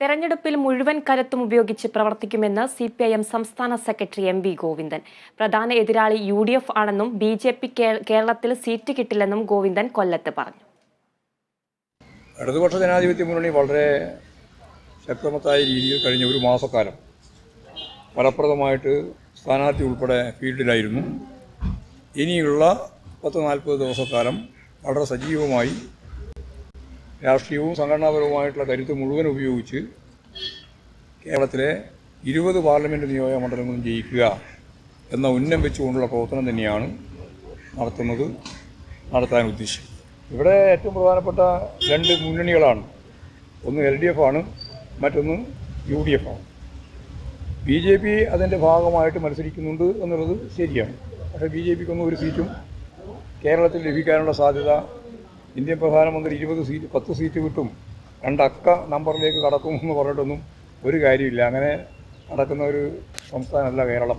തെരഞ്ഞെടുപ്പിൽ മുഴുവൻ കരുത്തും ഉപയോഗിച്ച് പ്രവർത്തിക്കുമെന്ന് സി പി ഐ എം സംസ്ഥാന സെക്രട്ടറി എം വി ഗോവിന്ദൻ. പ്രധാന എതിരാളി യു ഡി എഫ് ആണെന്നും ബി ജെ പി കേരളത്തിൽ സീറ്റ് കിട്ടില്ലെന്നും ഗോവിന്ദൻ കൊല്ലത്ത് പറഞ്ഞു. ഇടതുപക്ഷ ജനാധിപത്യ മുന്നണി വളരെ ശക്തമത്തായ രീതിയിൽ കഴിഞ്ഞ ഒരു മാസക്കാലം ഫലപ്രദമായിട്ട് സ്ഥാനാർത്ഥി ഉൾപ്പെടെ ഫീൽഡിലായിരുന്നു. ഇനിയുള്ള പത്ത് നാൽപ്പത് ദിവസക്കാലം വളരെ സജീവമായി രാഷ്ട്രീയവും സംഘടനാപരവുമായിട്ടുള്ള കരുത്ത് മുഴുവൻ ഉപയോഗിച്ച് കേരളത്തിലെ ഇരുപത് പാർലമെന്റ് നിയോജക മണ്ഡലങ്ങളും ജയിക്കുക എന്ന ഉന്നം വെച്ചുകൊണ്ടുള്ള പ്രവർത്തനം തന്നെയാണ് നടത്തുന്നത് നടത്താൻ ഉദ്ദേശിച്ചത് ഇവിടെ ഏറ്റവും പ്രധാനപ്പെട്ട രണ്ട് മുന്നണികളാണ്. ഒന്ന് എൽ ഡി എഫ് ആണ് മറ്റൊന്ന് യു ഡി എഫ് ആണ്. ബി ജെ പി അതിന്റെ ഭാഗമായിട്ട് മത്സരിക്കുന്നുണ്ട് എന്നുള്ളത് ശരിയാണ്. പക്ഷേ ബി ജെ പിക്കൊന്നും ഒരു സീറ്റും കേരളത്തിൽ ലഭിക്കാനുള്ള സാധ്യത ഇന്ത്യൻ പ്രധാനമന്ത്രി ഇരുപത് സീറ്റ് പത്ത് സീറ്റ് കിട്ടും രണ്ടക്ക നമ്പറിലേക്ക് കടക്കുമെന്ന് പറഞ്ഞിട്ടൊന്നും ഒരു കാര്യമില്ല. അങ്ങനെ നടക്കുന്ന ഒരു സംസ്ഥാനമല്ല കേരളം.